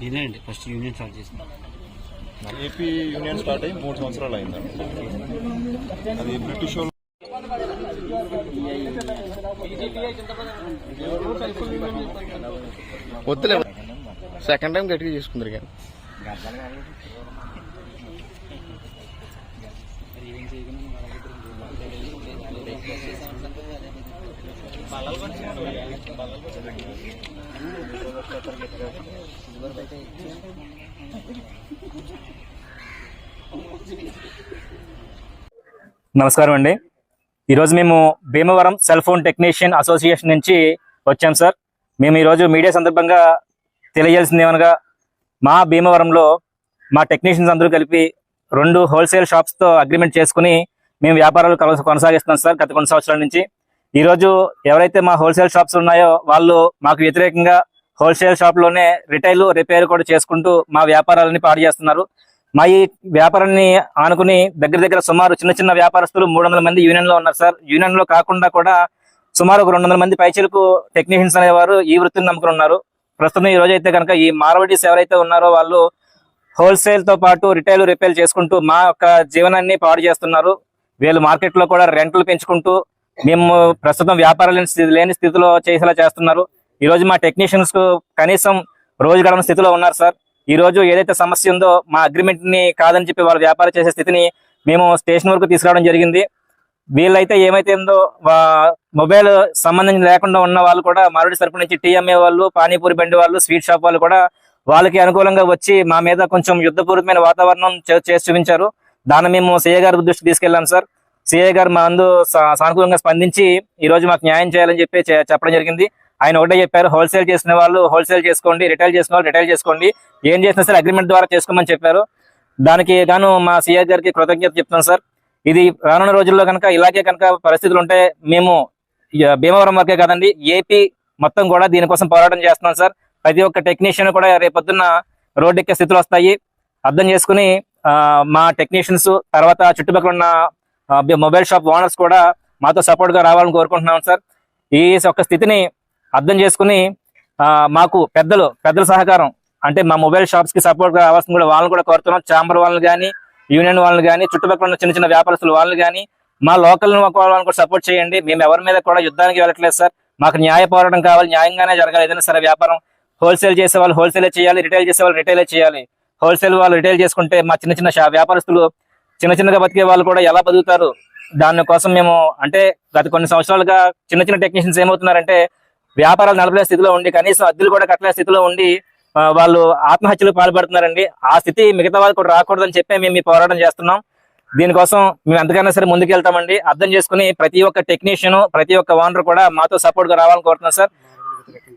నేనే అండి first union start చేసిన ఏపీ యూనియన్ స్టార్ట్ అయ్యి మూడు సంవత్సరాలు అయిందండి అది బ్రిటిష్ వాళ్ళు వద్దులే. సెకండ్ టైం గట్టిగా చేసుకుందరు కానీ. నమస్కారం అండి. ఈరోజు మేము Bhimavaram cell phone technician association నుంచి వచ్చాం సార్. మేము ఈరోజు మీడియా సందర్భంగా తెలియజేసింది ఏమనగా మా భీమవరంలో మా టెక్నీషియన్స్ అందరూ కలిపి రెండు హోల్సేల్ షాప్స్తో అగ్రిమెంట్ చేసుకుని మేము వ్యాపారాలు కొనసా- కొనసాగిస్తున్నాం సార్ గత కొన్ని సంవత్సరాల నుంచి. ఈరోజు ఎవరైతే మా హోల్సేల్ షాప్స్ ఉన్నాయో వాళ్ళు మాకు వ్యతిరేకంగా హోల్సేల్ షాప్లోనే రిటైల్ రిపేర్ కూడా చేసుకుంటూ మా వ్యాపారాలని పాడు చేస్తున్నారు. మా ఈ వ్యాపారాన్ని ఆనుకుని దగ్గర దగ్గర సుమారు చిన్న చిన్న వ్యాపారస్తులు మూడు వందల మంది యూనియన్లో ఉన్నారు సార్. యూనియన్లో కాకుండా కూడా సుమారు ఒక రెండు వందల మంది పైచలకు టెక్నీషియన్స్ అనేవారు ఈ వృత్తిని నమ్ముకుని ఉన్నారు. ప్రస్తుతం ఈ రోజు అయితే కనుక ఈ మార్వడీస్ ఎవరైతే ఉన్నారో వాళ్ళు హోల్సేల్తో పాటు రిటైల్ రిపేర్ చేసుకుంటూ మా యొక్క జీవనాన్ని పాడు చేస్తున్నారు. వీళ్ళు మార్కెట్లో కూడా రెంట్లు పెంచుకుంటూ మేము ప్రస్తుతం వ్యాపారాలు లేని స్థితి లేని స్థితిలో చేసేలా చేస్తున్నారు. ఈ రోజు మా టెక్నీషియన్స్కు కనీసం రోజు గడవని స్థితిలో ఉన్నారు సార్. ఈ రోజు ఏదైతే సమస్య ఉందో మా అగ్రిమెంట్ని కాదని చెప్పి వాళ్ళు వ్యాపారం చేసే స్థితిని మేము స్టేషన్ వరకు తీసుకురావడం జరిగింది. వీళ్ళైతే ఏమైతే ఉందో వా- మొబైల్ సంబంధం లేకుండా ఉన్న వాళ్ళు కూడా మారుడి తరపు నుంచి టీఎంఏ వాళ్ళు పానీపూరి బండి వాళ్ళు స్వీట్ షాప్ వాళ్ళు కూడా వాళ్ళకి అనుకూలంగా వచ్చి మా మీద కొంచెం యుద్ధపూరితమైన వాతావరణం చేసి చూపించారు. దాన్ని మేము సీఏ గారి దృష్టికి తీసుకెళ్ళాం సార్. సీఏ గారు మా అందు సా- సానుకూలంగా స్పందించి ఈ రోజు మాకు న్యాయం చేయాలని చెప్పి చెప్పడం జరిగింది. ఆయన ఒకటే చెప్పారు హోల్సేల్ చేసిన వాళ్ళు హోల్సేల్ చేసుకోండి రిటైల్ చేసిన వాళ్ళు రిటైల్ చేసుకోండి. ఏం చేసినా సరే అగ్రిమెంట్ ద్వారా చేసుకోమని చెప్పారు. దానికి గాను మా సీఏ గారికి కృతజ్ఞత చెప్తున్నాం సార్. ఇది రానున్న రోజుల్లో కనుక ఇలాగే కనుక పరిస్థితులు ఉంటే మేము భీమవరం వరకే కాదండి ఏపీ మొత్తం కూడా దీనికోసం పోరాటం చేస్తున్నాం సార్. ప్రతి ఒక్క టెక్నీషియన్ కూడా రేపొద్దున్న రోడ్డు ఎక్కే స్థితిలో వస్తాయి. అర్థం చేసుకుని మా టెక్నీషియన్స్ తర్వాత చుట్టుపక్కల ఉన్న మొబైల్ షాప్ ఓనర్స్ కూడా మాతో సపోర్ట్గా రావాలని కోరుకుంటున్నాం సార్. ఈ యొక్క స్థితిని అర్థం చేసుకుని మాకు పెద్దలు పెద్దల సహకారం అంటే మా మొబైల్ షాప్స్కి సపోర్ట్గా రావాల్సింది కూడా వాళ్ళని కూడా కోరుతున్నాం. చాంబర్ వాళ్ళని కానీ యూనియన్ వాళ్ళని కానీ చుట్టుపక్కల ఉన్న చిన్న చిన్న వ్యాపారస్తులు వాళ్ళని కానీ మా లోకల్ వాళ్ళని కూడా సపోర్ట్ చేయండి. మేము ఎవరి మీద కూడా యుద్ధానికి వెళ్ళట్లేదు సార్. మాకు న్యాయ పోరాటం కావాలి. న్యాయంగానే జరగాలి. ఏదైనా సరే వ్యాపారం హోల్సేల్ చేసే వాళ్ళు హోల్సేల్ చేయాలి రిటైల్ చేసే వాళ్ళు రిటైల్ చేయాలి. హోల్సేల్ వాళ్ళు రిటైల్ చేసుకుంటే మా చిన్న చిన్న షా- వ్యాపారస్తులు చిన్న చిన్నగా బతికే వాళ్ళు కూడా ఎలా బతుకుతారు? దానికోసం మేము అంటే గత కొన్ని సంవత్సరాలుగా చిన్న చిన్న టెక్నీషియన్స్ ఏమవుతున్నారంటే వ్యాపారాలు నడపలే స్థితిలో ఉండి కనీసం అద్దెలు కూడా కట్టలే స్థితిలో ఉండి వాళ్ళు ఆత్మహత్యలకు పాల్పడుతున్నారండి. ఆ స్థితి మిగతా వాళ్ళు కూడా రాకూడదని చెప్పి మేము మీ పోరాటం చేస్తున్నాం. దీనికోసం మేము ఎంతకైనా సరే ముందుకెళ్తామండి. అర్థం చేసుకుని ప్రతి ఒక్క టెక్నీషియన్ ప్రతి ఒక్క ఓనర్ కూడా మాతో సపోర్ట్గా రావాలని కోరుతున్నాం సార్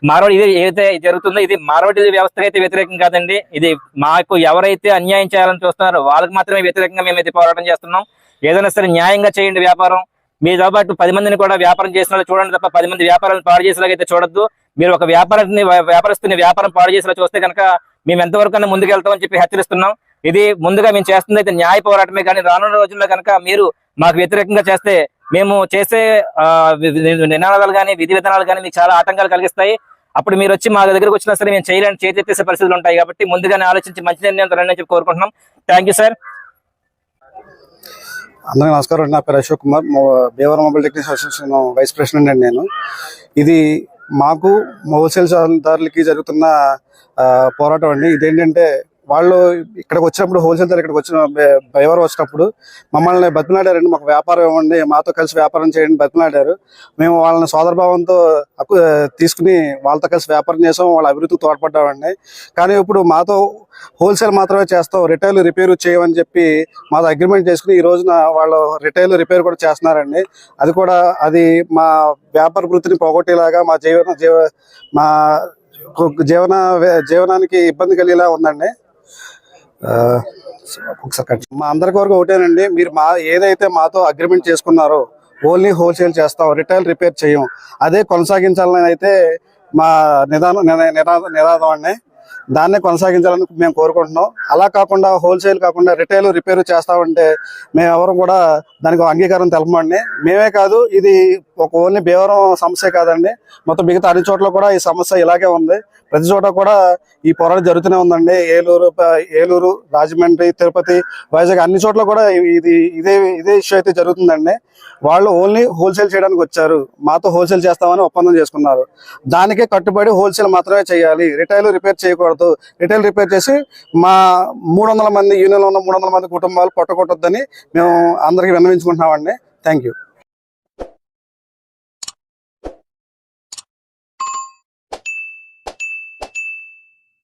మార్వాడి ఇది ఏదైతే జరుగుతుందో ఇది మార్వాడి వ్యవస్థకు అయితే వ్యతిరేకం కాదండి. ఇది మాకు ఎవరైతే అన్యాయం చేయాలని చూస్తున్నారో వాళ్ళకి మాత్రమే వ్యతిరేకంగా మేము అయితే పోరాటం చేస్తున్నాం. ఏదైనా సరే న్యాయంగా చేయండి వ్యాపారం. మీతో పాటు పది మందిని కూడా వ్యాపారం చేసిన చూడండి తప్ప పది మంది వ్యాపారాలను పాడు చేసేలాగైతే చూడొద్దు. మీరు ఒక వ్యాపారాన్ని వ్యాపారస్తుని వ్యాపారం పాడు చేసేలా చూస్తే కనుక మేము ఎంతవరకు ముందుకు వెళ్తామని చెప్పి హెచ్చరిస్తున్నాం. ఇది ముందుగా మేము చేస్తుంది అయితే న్యాయ పోరాటమే కానీ రానున్న రోజుల్లో కనుక మీరు మాకు వ్యతిరేకంగా చేస్తే మేము చేసే నినాదాలు కానీ విధి విధానాలు కానీ మీకు చాలా ఆటంకాలు కలిగిస్తాయి. అప్పుడు మీరు వచ్చి మా దగ్గరకు వచ్చినా సరే మేము చేయలేని చేతెత్తేసే పరిస్థితులు ఉంటాయి కాబట్టి ముందుగానే ఆలోచించి మంచి నిర్ణయం రండి చెప్పి కోరుకుంటున్నాం. థ్యాంక్ యూ సార్ అందరికీ నమస్కారం నా పేరు అశోక్ కుమార్. మొ- mobile technician association vice president అండి నేను. ఇది మాకు హోల్సేల్ దారులకి జరుగుతున్న పోరాటం అండి. ఇదేంటంటే వాళ్ళు ఇక్కడికి వచ్చినప్పుడు హోల్సేల్ ధర ఇక్కడికి వచ్చిన బైవర్ వచ్చినప్పుడు మమ్మల్ని బతిమలాడారండి మాకు వ్యాపారం ఇవ్వండి మాతో కలిసి వ్యాపారం చేయండి బతిమలాడారు. మేము వాళ్ళని సోదరభావంతో తీసుకుని వాళ్ళతో కలిసి వ్యాపారం చేసాం వాళ్ళ అభివృద్ధికి తోడ్పడ్డామండి. కానీ ఇప్పుడు మాతో హోల్సేల్ మాత్రమే చేస్తాం రిటైల్ రిపేర్ చేయమని చెప్పి మాతో అగ్రిమెంట్ చేసుకుని ఈ రోజున వాళ్ళు రిటైల్ రిపేర్ కూడా చేస్తున్నారండి. అది కూడా అది మా వ్యాపార వృత్తిని పోగొట్టేలాగా మా జీవన జీవ మా జీవన జీవనానికి ఇబ్బంది కలిగేలా ఉందండి. ఒకసారి కట్ మా అందరికి వరకు ఒకటేనండి. మీరు మా ఏదైతే మాతో అగ్రిమెంట్ చేసుకున్నారో ఓన్లీ హోల్సేల్ చేస్తాం రిటైల్ రిపేర్ చేయం అదే కొనసాగించాలని అయితే మా నిదానం నినా- నినాదం అండి దాన్నే కొనసాగించాలని మేము కోరుకుంటున్నాం. అలా కాకుండా హోల్సేల్ కాకుండా రిటైల్ రిపేర్ చేస్తామంటే మేము ఎవరు కూడా దానికి అంగీకారం తెలపమండి. మేమే కాదు ఇది ఒక ఓన్లీ బేవరం సమస్య కాదండి. మొత్తం మిగతా అన్ని చోట్ల కూడా ఈ సమస్య ఇలాగే ఉంది. ప్రతి చోట కూడా ఈ పోరాటం జరుగుతూనే ఉందండి. ఏలూరు ఏలూరు రాజమండ్రి తిరుపతి వైజాగ్ అన్ని చోట్ల కూడా ఇది ఇదే ఇదే ఇష్యూ అయితే జరుగుతుందండి. వాళ్ళు ఓన్లీ హోల్సేల్ చేయడానికి వచ్చారు. మాతో హోల్సేల్ చేస్తామని ఒప్పందం చేసుకున్నారు. దానికే కట్టుబడి హోల్సేల్ మాత్రమే చేయాలి. రిటైల్ రిపేర్ చేయకూడదు. రిటైల్ రిపేర్ చేసి మా మూడు వందల మంది యూనియన్లో ఉన్న మూడు వందల మంది కుటుంబాలు పట్టకూడదని మేము అందరికీ విన్నవించుకుంటున్నామండి. Thank you